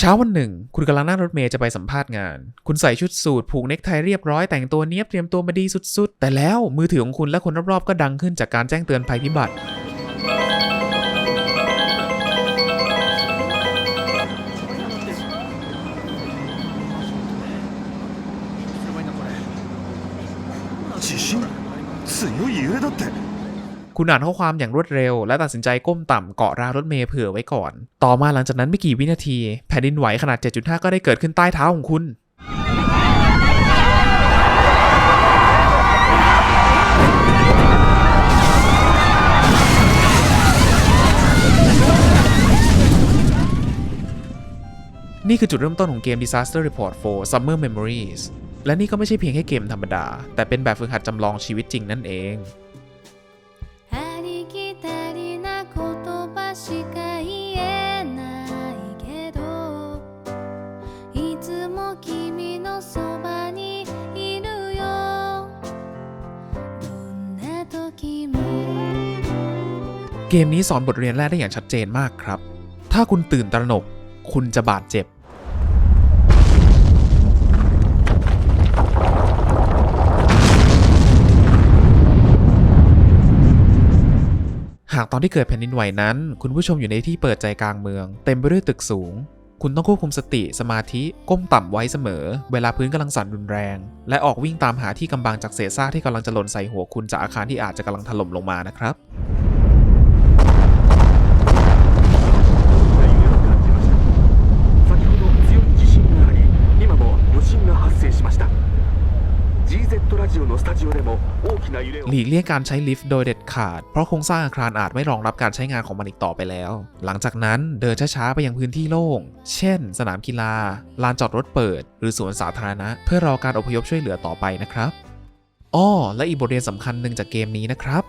เช้าวันหนึ่ง คุณกำลังนั่งรถเมล์จะไปสัมภาษณ์งาน คุณใส่ชุดสูทผูกเนคไทเรียบร้อยแต่งตัวเนี้ยบเตรียมตัวมาดีสุดๆ แต่แล้วมือถือของคุณและคนรอบๆก็ดังขึ้นจากการแจ้งเตือนภัยพิบัติ 地震強い揺れだって คุณอ่านข้อความอย่างรวดเร็ว และตัดสินใจก้มต่ำเกาะรางรถเมล์เผื่อไว้ก่อน ต่อมาหลังจากนั้นไม่กี่วินาที แผ่นดินไหวขนาด 7.5 ก็ได้เกิดขึ้นใต้เท้าของคุณนี่คือจุดเริ่มต้นของเกม Disaster Report 4 Summer Memories และนี่ก็ไม่ใช่เพียงแค่เกมธรรมดา แต่เป็นแบบฝึกหัดจำลองชีวิตจริงนั่นเอง เกมนี้สอนบทเรียนแรกได้อย่างชัดเจนมากครับ ถ้าคุณตื่นตระหนก คุณจะบาดเจ็บ หากตอนที่เกิดแผ่นดินไหวนั้น คุณผู้ชมอยู่ในที่เปิดใจกลางเมือง เต็มไปด้วยตึกสูง คุณต้องควบคุมสติสมาธิก้มต่ำไว้เสมอ เวลาพื้นกำลังสั่นรุนแรง และออกวิ่งตามหาที่กำบังจากเศษซากที่กำลังจะหล่นใส่หัวคุณจากอาคารที่อาจจะกำลังถล่มลงมานะครับ หลีกเลี่ยงการใช้ลิฟต์โดยเด็ดขาด เพราะโครงสร้างอาคารอาจไม่รองรับการใช้งานของมันอีกต่อไปแล้ว หลังจากนั้นเดินช้าๆไปยังพื้นที่โล่ง เช่น สนามกีฬา ลานจอดรถเปิด หรือสวนสาธารณะ เพื่อรอการอพยพช่วยเหลือต่อไปนะครับ อ้อ และอีกบทเรียนสำคัญหนึ่งจากเกมนี้นะครับ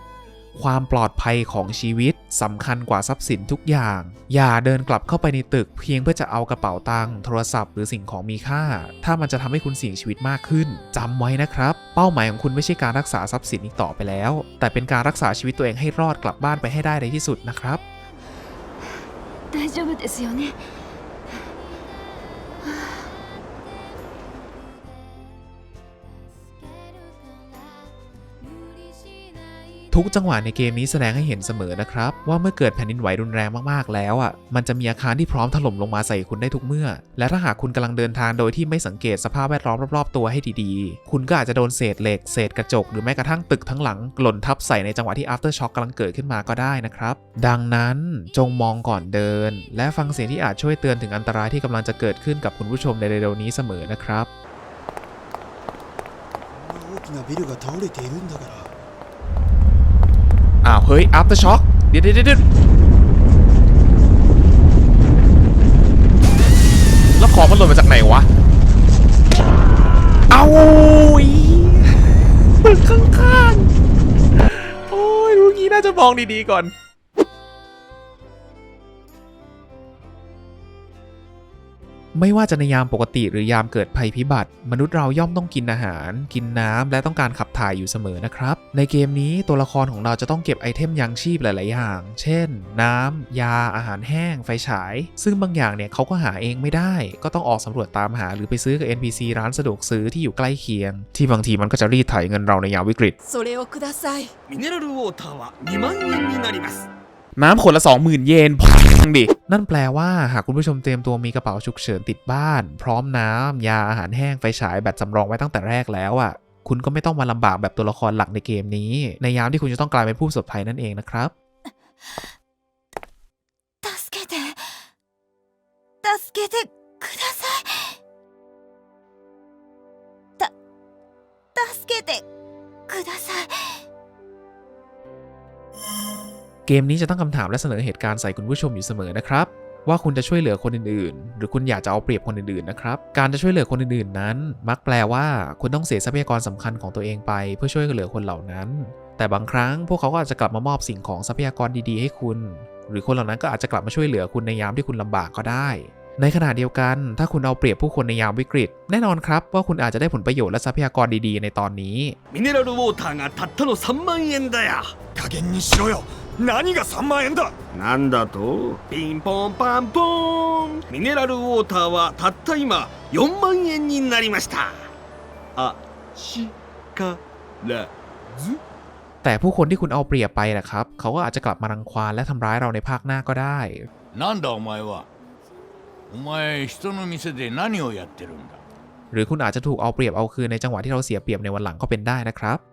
ความปลอดภัยของชีวิตสำคัญกว่าทรัพย์สินทุกอย่าง อย่าเดินกลับเข้าไปในตึก เพียงเพื่อจะเอากระเป๋าตังค์โทรศัพท์หรือสิ่งของมีค่า ถ้ามันจะทำให้คุณเสี่ยงชีวิตมากขึ้นจำไว้นะครับ เป้าหมายของคุณไม่ใช่การรักษาทรัพย์สินอีกต่อไปแล้ว แต่เป็นการรักษาชีวิตตัวเองให้รอดกลับบ้านไปให้ได้ในที่สุดนะครับ 大丈夫ですよね ทุกจังหวะในเกมนี้แสดงให้เห็นเสมอนะครับ ว่าเมื่อเกิดแผ่นดินไหวรุนแรงมากๆแล้วอ่ะมันจะมีอาคารที่พร้อมถล่มลงมาใส่คุณได้ทุกเมื่อ และถ้าหากคุณกำลังเดินทางโดยที่ไม่สังเกตสภาพแวดล้อมรอบๆตัวให้ดีๆ คุณก็อาจจะโดนเศษเหล็ก เศษกระจก หรือแม้กระทั่งตึกทั้งหลังหล่นทับใส่ในจังหวะที่ after shock กำลังเกิดขึ้นมาก็ได้นะครับ ดังนั้นจงมองก่อนเดิน และฟังเสียงที่อาจช่วยเตือนถึงอันตรายที่กำลังจะเกิดขึ้นกับคุณผู้ชมในเร็วๆนี้เสมอนะครับ 大きなビルが倒れているんだから อ้าว เฮ้ย after shock เดี๋ยวเดี๋ยวเดี๋ยวแล้วของมันหล่นมาจากไหนวะ เอาอีมึงข้างๆ โอ้ยรู้งี้น่าจะมองดีๆก่อน ไม่ว่าจะในยามปกติหรือยามเกิดภัยพิบัติ มนุษย์เราย่อมต้องกินอาหาร กินน้ำและต้องการขับถ่ายอยู่เสมอนะครับ ในเกมนี้ตัวละครของเราจะต้องเก็บไอเทมยังชีพหลาย ๆ อย่าง เช่น น้ำ ยา อาหารแห้ง ไฟฉาย ซึ่งบางอย่างเนี่ยเขาก็หาเองไม่ได้ ก็ต้องออกสำรวจตามหาหรือไปซื้อกับ NPC ร้านสะดวกซื้อที่อยู่ใกล้เคียง ที่บางทีมันก็จะรีดไถเงินเราในยามวิกฤต それをくださいミネラルウォーターは2万円になります น้ำขวดละ 20,000 เยนพังดิ นั่นแปลว่าหากคุณผู้ชมเตรียมตัวมีกระเป๋าฉุกเฉินติดบ้าน พร้อมน้ำ ยาอาหารแห้งไฟฉายแบตสำรองไว้ตั้งแต่แรกแล้วอ่ะ คุณก็ไม่ต้องมาลำบากแบบตัวละครหลักในเกมนี้ ในยามที่คุณจะต้องกลายเป็นผู้ประสบภัยนั่นเองนะครับ 助けて助けてくださいた助けてください เกมนี้จะตั้งคำถามและเสนอเหตุการณ์ใส่คุณผู้ชมอยู่เสมอนะครับ ว่าคุณจะช่วยเหลือคนอื่นๆ หรือคุณอยากจะเอาเปรียบคนอื่นๆนะครับ การจะช่วยเหลือคนอื่นๆนั้น มักแปลว่าคุณต้องเสียทรัพยากรสำคัญของตัวเองไป เพื่อช่วยเหลือคนเหล่านั้น แต่บางครั้งพวกเขาก็อาจจะกลับมามอบสิ่งของทรัพยากรดีๆให้คุณ หรือคนเหล่านั้นก็อาจจะกลับมาช่วยเหลือคุณในยามที่คุณลำบากก็ได้ ในขณะเดียวกัน ถ้าคุณเอาเปรียบผู้คนในยามวิกฤต แน่นอนครับว่าคุณอาจจะได้ผลประโยชน์และทรัพยากรดีๆ ในตอนนี้ ミネラルウォーターがたったの3万円だよ加減にしろよ 何が3万円だなだとピンポンパンポンミネラルウォーターはたった今4万円になりましたあしからずแต่ผู้คนที่คุณเอาเปรียบไปนะครับเขาก็อาจจะกลับมารังควานและทำร้ายเราในภาคหน้าก็ได้なんだお前はお前人の店で何をやってるんだหรือคุณอาจจะถูกเอาเปรียบเอาคืนในจังหวะที่เราเสียเปรียบในวันหลังก็เป็นได้นะครับ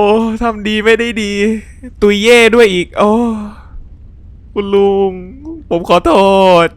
ทำดีไม่ได้ดี ตุยเย่ด้วยอีก โอ้ คุณลุง ผมขอโทษ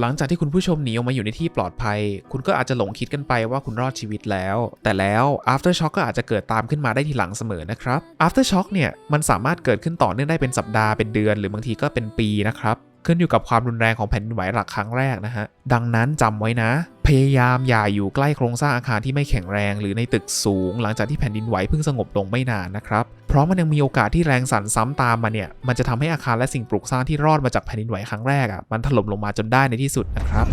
หลังจากที่คุณผู้ชมหนีออกมาอยู่ในที่ปลอดภัย คุณก็อาจจะหลงคิดกันไปว่าคุณรอดชีวิตแล้ว แต่แล้ว aftershock ก็อาจจะเกิดตามขึ้นมาได้ทีหลังเสมอนะครับ aftershock เนี่ยมันสามารถเกิดขึ้นต่อเนื่องได้เป็นสัปดาห์เป็นเดือน หรือบางทีก็เป็นปีนะครับขึ้นอยู่กับความรุนแรงของแผ่นดินไหวหลักครั้งแรกนะฮะดังนั้นจำไว้นะ พยายามอย่าอยู่ใกล้โครงสร้างอาคารที่ไม่แข็งแรง หรือในตึกสูง หลังจากที่แผ่นดินไหวเพิ่งสงบลงไม่นานนะครับ เพราะมันยังมีโอกาสที่แรงสั่นซ้ำตามมาเนี่ย มันจะทำให้อาคารและสิ่งปลูกสร้างที่รอดมาจากแผ่นดินไหวครั้งแรกอะมันถล่มลงมาจนได้ในที่สุดนะครับ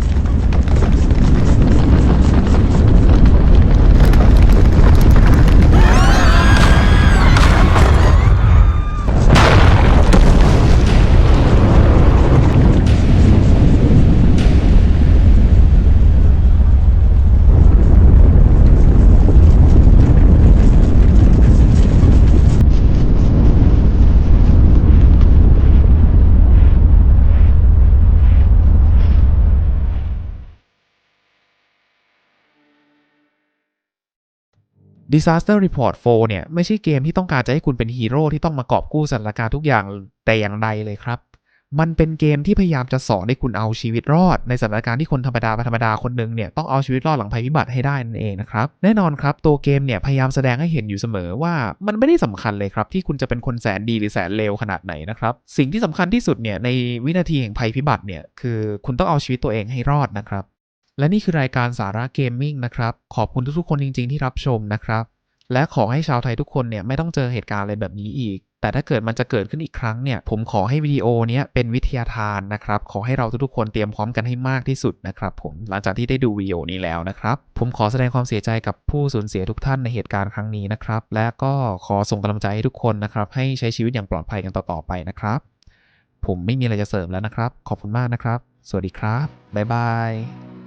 Disaster Report 4 เนี่ย ไม่ใช่เกมที่ต้องการจะให้คุณเป็นฮีโร่ที่ต้องมากอบกู้สถานการณ์ทุกอย่างแต่อย่างใดเลยครับ มันเป็นเกมที่พยายามจะสอนให้คุณเอาชีวิตรอด ในสถานการณ์ที่คนธรรมดาธรรมดาคนหนึ่งเนี่ยต้องเอาชีวิตรอดหลังภัยพิบัติให้ได้นั่นเองนะครับ แน่นอนครับตัวเกมเนี่ยพยายามแสดงให้เห็นอยู่เสมอว่ามันไม่ได้สำคัญเลยครับที่คุณจะเป็นคนแสนดีหรือแสนเลวขนาดไหนนะครับสิ่งที่สำคัญที่สุดเนี่ยในวินาทีแห่งภัยพิบัติเนี่ยคือคุณต้องเอาชีวิตตัวเองให้รอดนะครับ และนี่คือรายการสาระเกมมิ่งนะครับ ขอบคุณทุกๆคนจริง ๆ ที่รับชมนะครับ และขอให้ชาวไทยทุกคนเนี่ยไม่ต้องเจอเหตุการณ์อะไรแบบนี้อีก แต่ถ้าเกิดมันจะเกิดขึ้นอีกครั้งเนี่ย ผมขอให้วิดีโอเนี้ยเป็นวิทยาทานนะครับ ขอให้เราทุกๆคนเตรียมพร้อมกันให้มากที่สุดนะครับผม หลังจากที่ได้ดูวิดีโอนี้แล้วนะครับ ผมขอแสดงความเสียใจกับผู้สูญเสียทุกท่านในเหตุการณ์ครั้งนี้นะครับ และก็ขอส่งกำลังใจให้ทุกคนนะครับ ให้ใช้ชีวิตอย่างปลอดภัยกันต่อๆไปนะครับ ผมไม่มีอะไรจะเสริมแล้วนะครับ ขอบคุณมากนะครับ สวัสดีครับ บ๊ายบาย